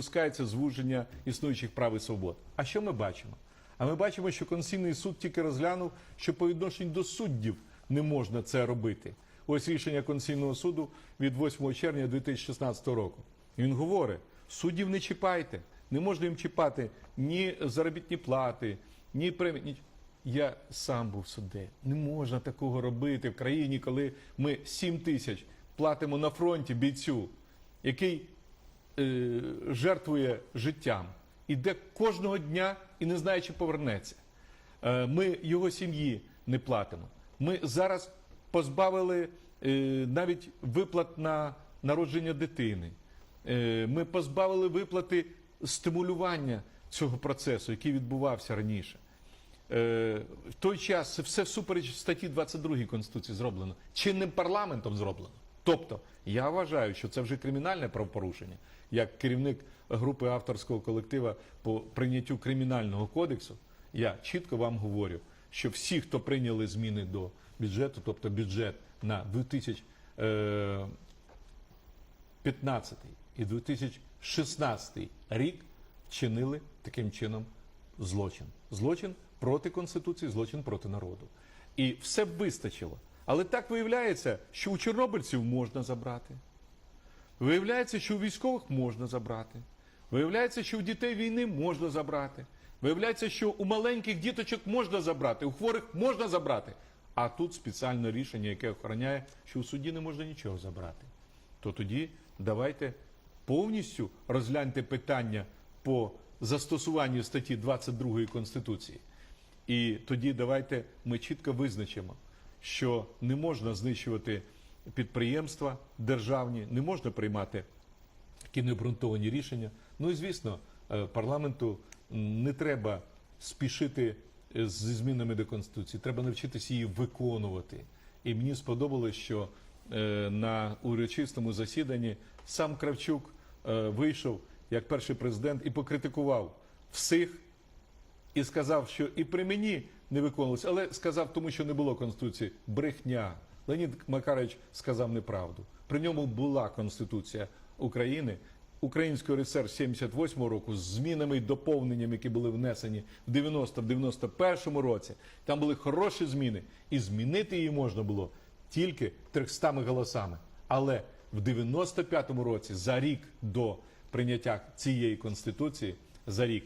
допускається звуження існуючих прав і свобод. А що ми бачимо? А ми бачимо, що Конституційний суд тільки розглянув, що по відношенню до суддів не можна це робити. Ось рішення Конституційного суду від 8 червня 2016 року. І Він говорить: суддів не чіпайте, не можна їм чіпати ні заробітні плати, ні премії. Ні... Я сам був суддею. Не можна такого робити в країні, коли ми 7 тисяч платимо на фронті бійцю, який е, жертвує життям, іде кожного дня і не знає, чи повернеться. Е, ми його сім'ї не платимо. Ми зараз позбавили е, навіть виплат на народження дитини. Ми позбавили виплати стимулювання цього процесу, який відбувався раніше. В той час все всупереч статті 22 Конституції зроблено, чинним парламентом зроблено. Тобто, я вважаю, що це вже кримінальне правопорушення, як керівник групи авторського колектива по прийняттю кримінального кодексу. Я чітко вам говорю, що всі, хто прийняли зміни до бюджету, тобто бюджет на 2015 і 2016 рік, вчинили таким чином злочин. Злочин проти Конституції, злочин проти народу. І все вистачило. Але так виявляється, що у чорнобильців можна забрати. Виявляється, що у військових можна забрати. Виявляється, що у дітей війни можна забрати. Виявляється, що у маленьких діточок можна забрати, у хворих можна забрати. А тут спеціальне рішення, яке охороняє, що у суді не можна нічого забрати. То тоді давайте повністю розгляньте питання по застосуванню статті 22 Конституції. І тоді давайте ми чітко визначимо, що не можна знищувати підприємства державні, не можна приймати такі необґрунтовані рішення. Ну і звісно, е, парламенту не треба спішити е, зі змінами до конституції. Треба навчитися її виконувати. І мені сподобалось, що е, на урочистому засіданні сам Кравчук вийшов як перший президент і покритикував всіх і сказав, що і при мені не виконувалося, але сказав тому, що не було конституції. Брехня. Леонід Макарович сказав неправду. При ньому була конституція України. Української РСР 78-го року з змінами і доповненнями, які були внесені в 90-91 році. Там були хороші зміни, і змінити її можна було тільки 300 голосами. Але в 95-му році, за рік до прийняття цієї конституції, за рік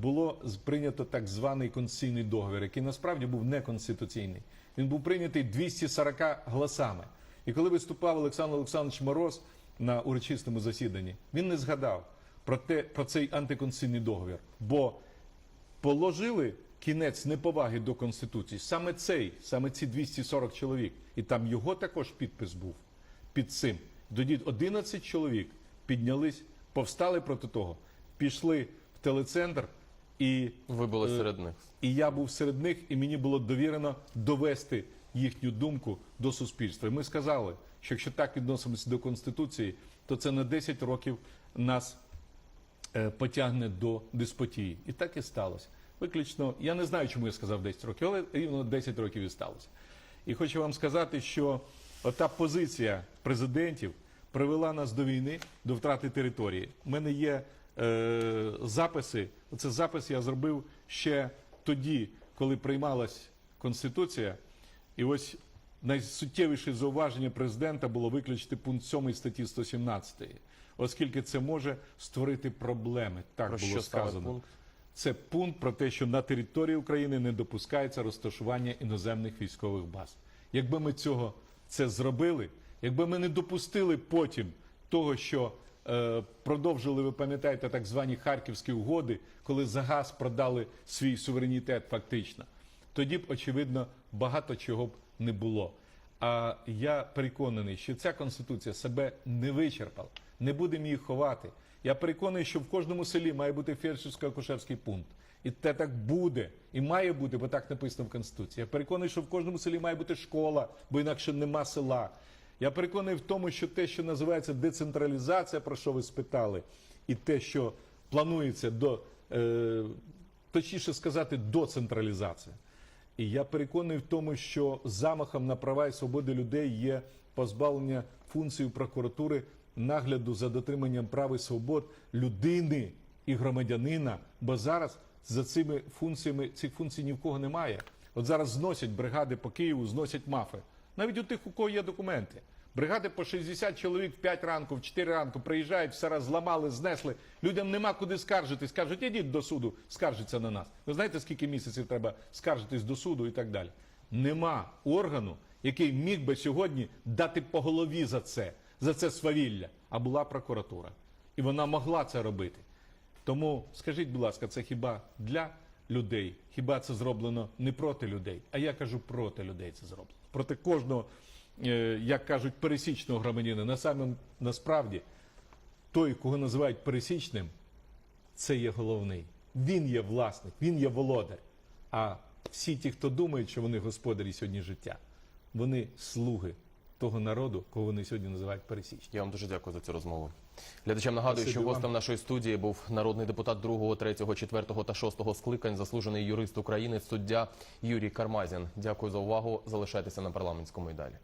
було прийнято так званий конституційний договір, який насправді був неконституційний. Він був прийнятий 240 голосами. І коли виступав Олександр Олександрович Мороз на урочистому засіданні, він не згадав про те про цей антиконституційний договір, бо положили кінець неповаги до конституції саме цей, саме ці 240 чоловік, і там його також підпис був під цим. Тоді 11 чоловік піднялись, повстали проти того, пішли телецентр і Ви були Е, серед них. і я був серед них, і мені було довірено довести їхню думку до суспільства. І ми сказали, що якщо так відносимося до Конституції, то це на 10 років нас е, потягне до деспотії. І так і сталося. Виключно, я не знаю, чому я сказав 10 років, але рівно 10 років і сталося. І хочу вам сказати, що ота позиція президентів привела нас до війни, до втрати території. У мене є е, записи. Це запис я зробив ще тоді, коли приймалась Конституція. І ось найсуттєвіше зауваження президента було виключити пункт 7 статті 117, оскільки це може створити проблеми. Так Про було що сказано. пункт? Це пункт про те, що на території України не допускається розташування іноземних військових баз. Якби ми цього це зробили, якби ми не допустили потім того, що продовжили, ви пам'ятаєте, так звані харківські угоди, коли за газ продали свій суверенітет фактично, тоді б, очевидно, багато чого б не було. А я переконаний, що ця конституція себе не вичерпала, не будемо її ховати. Я переконаний, що в кожному селі має бути фельдшерсько-акушерський пункт. І те так буде, і має бути, бо так написано в Конституції. Я переконаний, що в кожному селі має бути школа, бо інакше нема села. Я переконаний в тому, що те, що називається децентралізація, про що ви спитали, і те, що планується до, е, точніше сказати, доцентралізація. І я переконаний в тому, що замахом на права і свободи людей є позбавлення функції прокуратури нагляду за дотриманням прав і свобод людини і громадянина, бо зараз за цими функціями цих функцій ні в кого немає. От зараз зносять бригади по Києву, зносять мафи. Навіть у тих, у кого є документи. Бригади по 60 чоловік в 5 ранку, в 4 ранку приїжджають, все раз зламали, знесли. Людям нема куди скаржитись. Кажуть, ідіть до суду, скаржиться на нас. Ви знаєте, скільки місяців треба скаржитись до суду і так далі. Нема органу, який міг би сьогодні дати по голові за це, за це свавілля. А була прокуратура. І вона могла це робити. Тому скажіть, будь ласка, це хіба для людей? Хіба це зроблено не проти людей? А я кажу проти людей це зроблено. Проти кожного, е, як кажуть, пересічного громадянина. На самим насправді той, кого називають пересічним, це є головний. Він є власник, він є володар. А всі ті, хто думають, що вони господарі сьогодні життя, вони слуги того народу, кого вони сьогодні називають пересічні. Я вам дуже дякую за цю розмову. Глядачам нагадую, що вам. гостем нашої студії був народний депутат 2, 3, 4 та 6 скликань, заслужений юрист України, суддя Юрій Кармазін. Дякую за увагу. Залишайтеся на парламентському і далі.